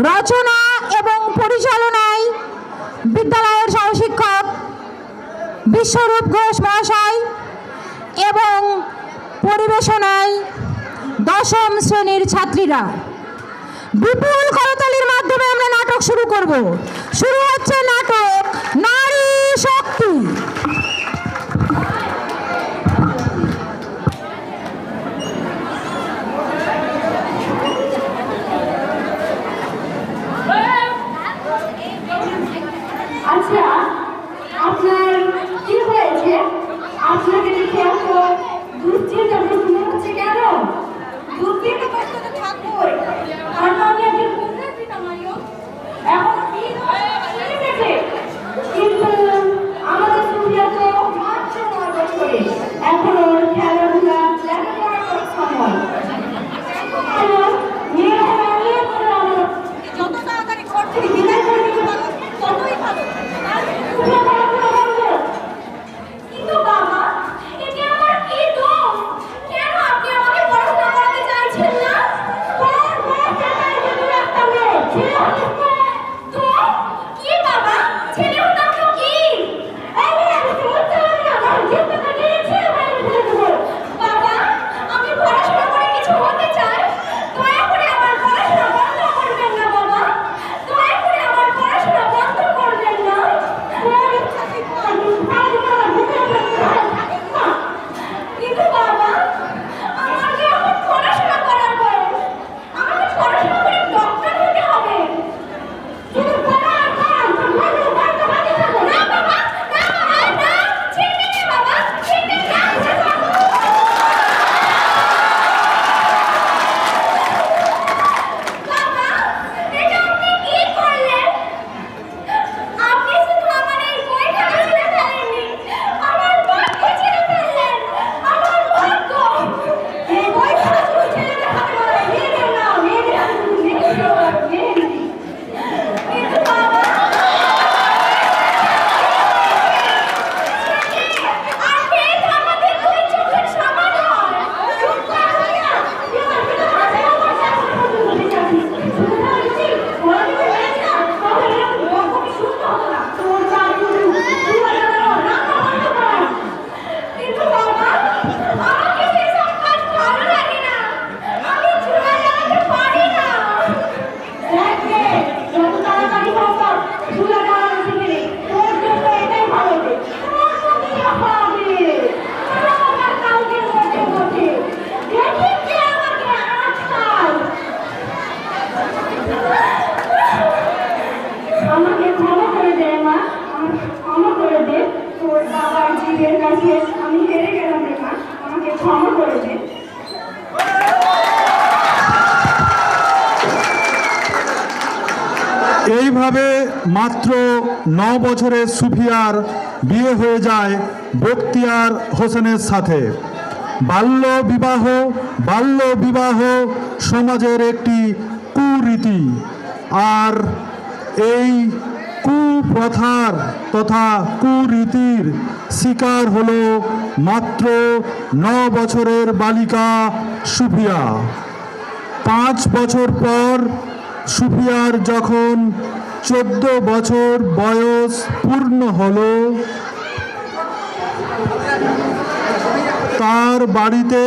রচনা এবং পরিচালনায় বিদ্যালয়ের সহশিক্ষক বিশ্বরূপ ঘোষ মহাশয় এবং পরিবেশনায় দশম শ্রেণির ছাত্রীরা। বিপুল করতালির মাধ্যমে আমরা নাটক শুরু করব। শুরু হচ্ছে নাটক, নার মাত্র ন বছরের সুফিয়ার বিয়ে হয়ে যায় বক্তিয়ার হোসেনের সাথে। বাল্য বিবাহ বাল্য বিবাহ সমাজের একটি কুরীতি। আর এই কুপ্রথার তথা কুরীতির শিকার হল মাত্র ন বছরের বালিকা সুফিয়া। পাঁচ বছর পর সুফিয়ার যখন চোদ্দ বছর বয়স পূর্ণ হল। তার বাড়িতে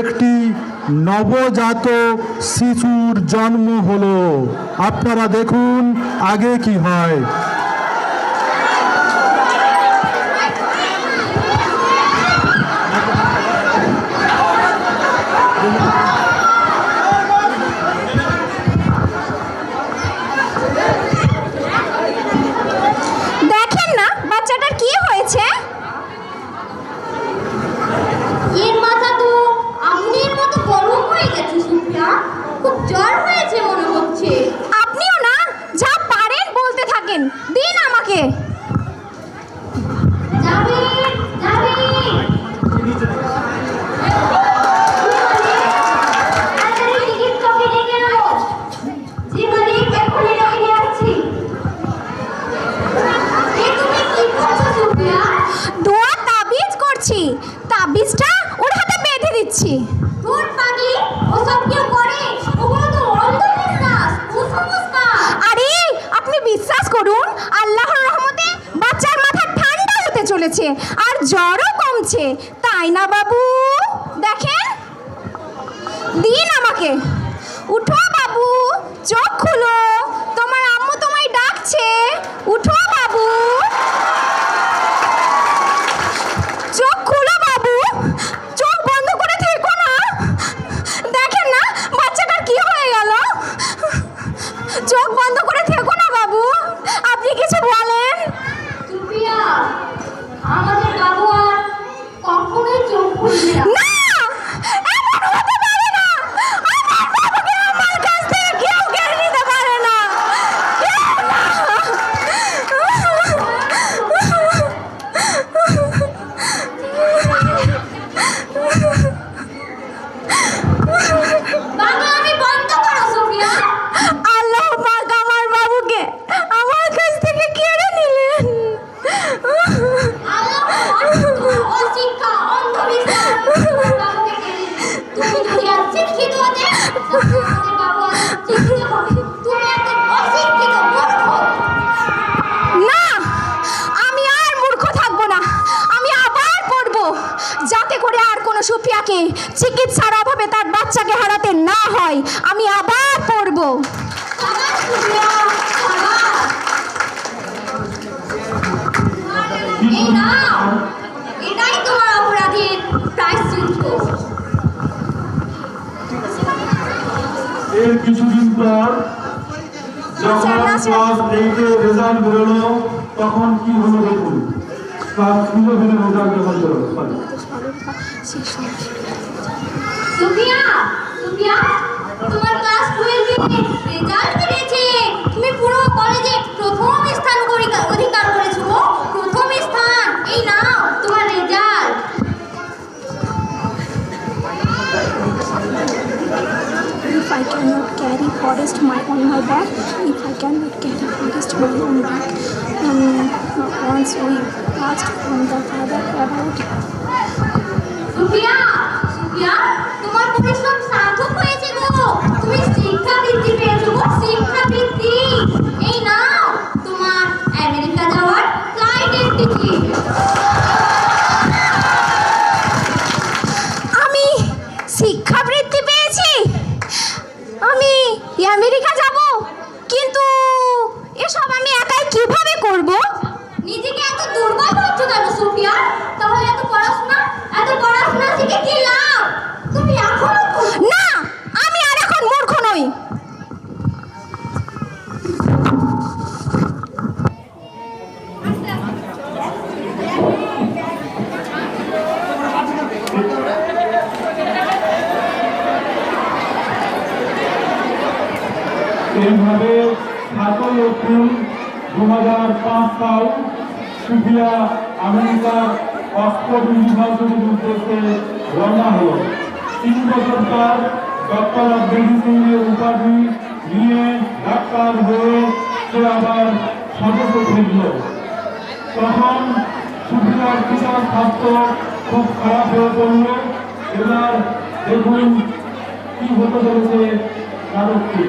একটি নবজাত শিশুর জন্ম হলো। আপনারা দেখুন আগে কি হয়। তাই না বাবু? এটাই এর কিছুদিন পর যখন ক্লাস এইটে রেজাল্ট বেরোলো তখন কি হলো দেখুন? ক্লাস খুঁজে ফেলে রেজাল্ট বেরোলো। forest my on my back. If I cannot carry forest my back. Um, once we passed from the father about. Sophia, Sophia, তোমার পুলিশ রাশিয়া আমেরিকার অস্ত্র ইউনিভার্সিটির উদ্দেশ্যে রওনা হল। তিন বছর পর ডক্টর অফ মেডিসিনের উপাধি নিয়ে ডাক্তার হয়ে সে আবার সদস্য ফিরল। তখন সুবিধার কিশোর স্বাস্থ্য খুব খারাপ হয়ে পড়ল। এবার দেখুন কি হতে চলেছে নারকটি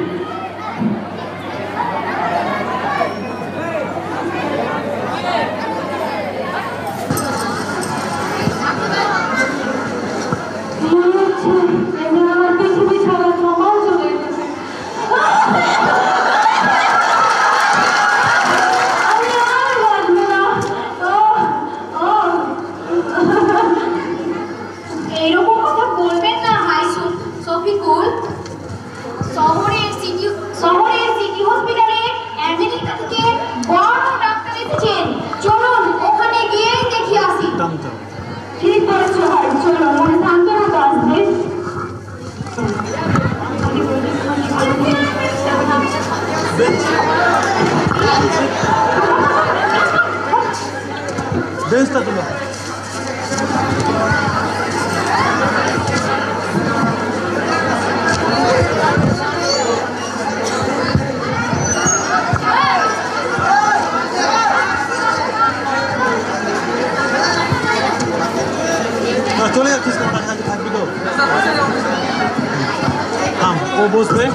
ও বসবে।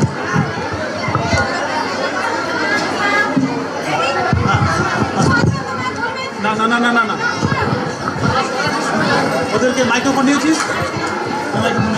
না না না না না না। ওদেরকে মাইক্রোফোন দিয়েছিস? Microphone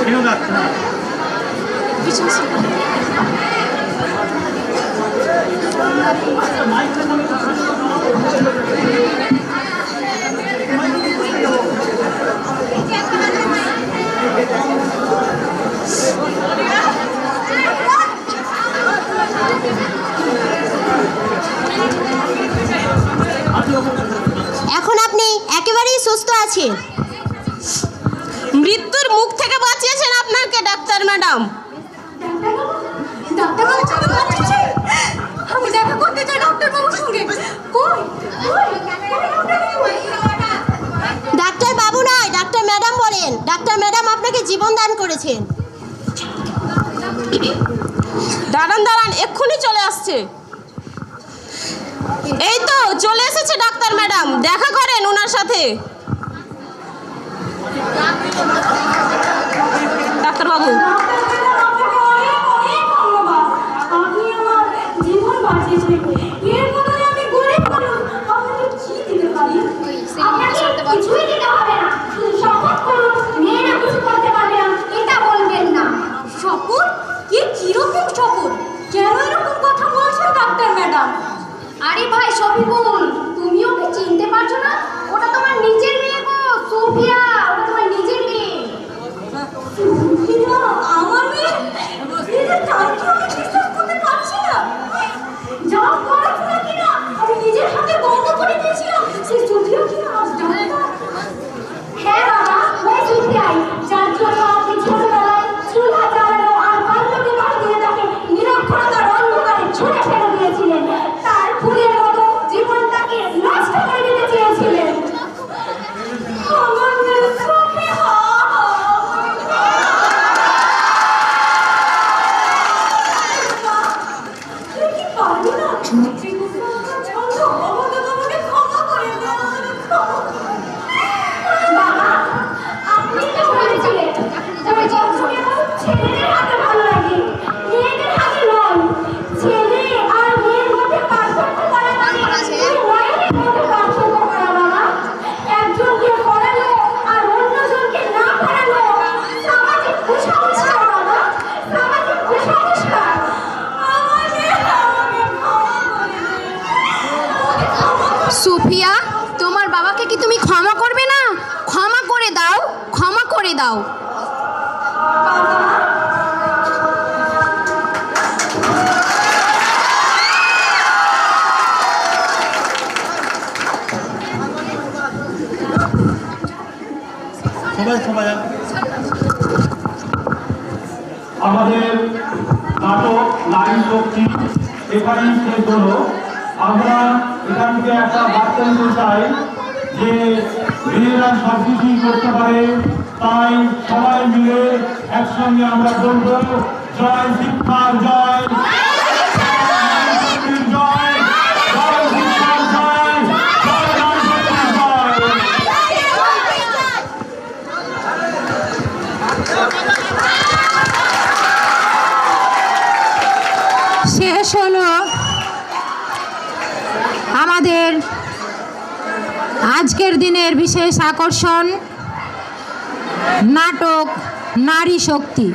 কেন যাচ্ছে না মাইকটা মৃত্যুর মুখ থেকে বাঁচিয়েছেন আপনাকে ডাক্তার ম্যাডাম। আমি ডাক্তার বাবু নয় ডাক্তার ম্যাডাম বলেন। ডাক্তার ম্যাডাম আপনাকে জীবন দান করেছেন। দাঁড়ান দাঁড়ান এক্ষুনি চলে আসছে। এই তো চলে এসেছে ডাক্তার ম্যাডাম। দেখা করেন ওনার সাথে। ডাক্তারবাবু। দাও। আমাদের নাটক লাইন লক্ষ্মী এখানে শেষ হলো। আমরা এখান থেকে একটা বার্তা দিতে চাই যে মেয়েরা সব কিছুই করতে পারে। তাই সবাই মিলে একসঙ্গে আমরা জয় শিক্ষার জয়। শেষ হল আমাদের আজকের দিনের বিশেষ আকর্ষণ। নাটক, নারী শক্তি।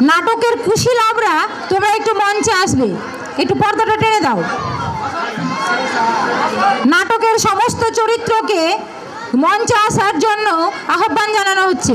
নাটকের খুশি লাভরা, তোমরা একটু মঞ্চে আসবে। একটু পর্দাটা টেনে দাও। নাটকের সমস্ত চরিত্রকে মঞ্চে আসার জন্য আহ্বান জানানো হচ্ছে।